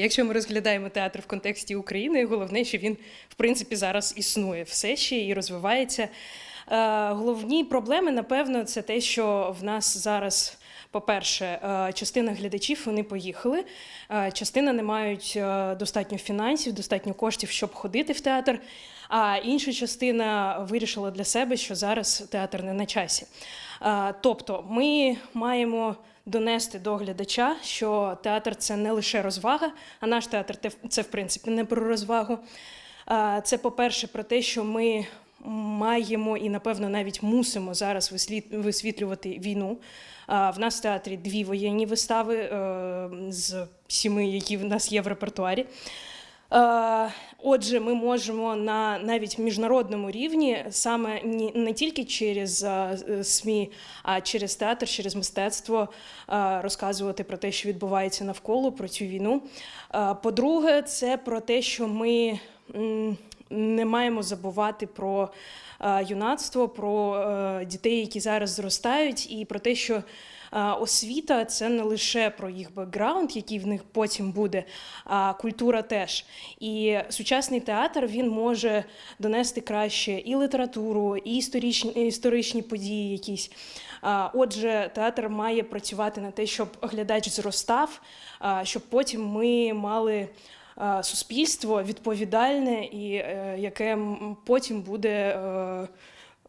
Якщо ми розглядаємо театр в контексті України, головне, що він в принципі зараз існує все ще і розвивається. Е, Головні проблеми, напевно, це те, що в нас зараз. По-перше, е, частина глядачів вони поїхали, е, частина не мають е, достатньо фінансів, достатньо коштів, щоб ходити в театр. А інша частина вирішила для себе, що зараз театр не на часі. Тобто, ми маємо донести до глядача, що театр це не лише розвага, а наш театр це в принципі не про розвагу. Це, по-перше, про те, що ми маємо і, напевно, навіть мусимо зараз висвітлювати війну. В нас в театрі дві воєнні вистави е, з сіми, які в нас є в репертуарі. Е, Отже, ми можемо на навіть міжнародному рівні саме не тільки через е, СМІ, а через театр, через мистецтво розказувати про те, що відбувається навколо, про цю війну. По-друге, це про те, що ми не маємо забувати про е, юнацтво, про е, дітей, які зараз зростають, і про те, що е, освіта це не лише про їх бекграунд, який в них потім буде, а культура теж. І сучасний театр він може донести краще і літературу, і історичні, історичні події якісь. Отже, театр має працювати на те, щоб глядач зростав, щоб потім ми мали суспільство відповідальне і е, яке потім буде е,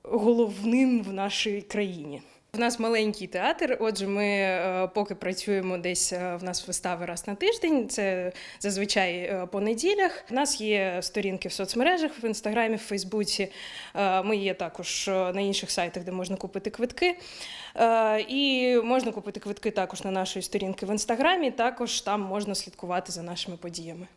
головним в нашій країні. У нас маленький театр, отже, ми е, поки працюємо десь е, в нас вистави раз на тиждень. Це зазвичай е, по неділях. У нас є сторінки в соцмережах в інстаграмі, в Фейсбуці. Е, Ми є також е, на інших сайтах, де можна купити квитки. Е, І можна купити квитки також на нашої сторінки в інстаграмі. Також там можна слідкувати за нашими подіями.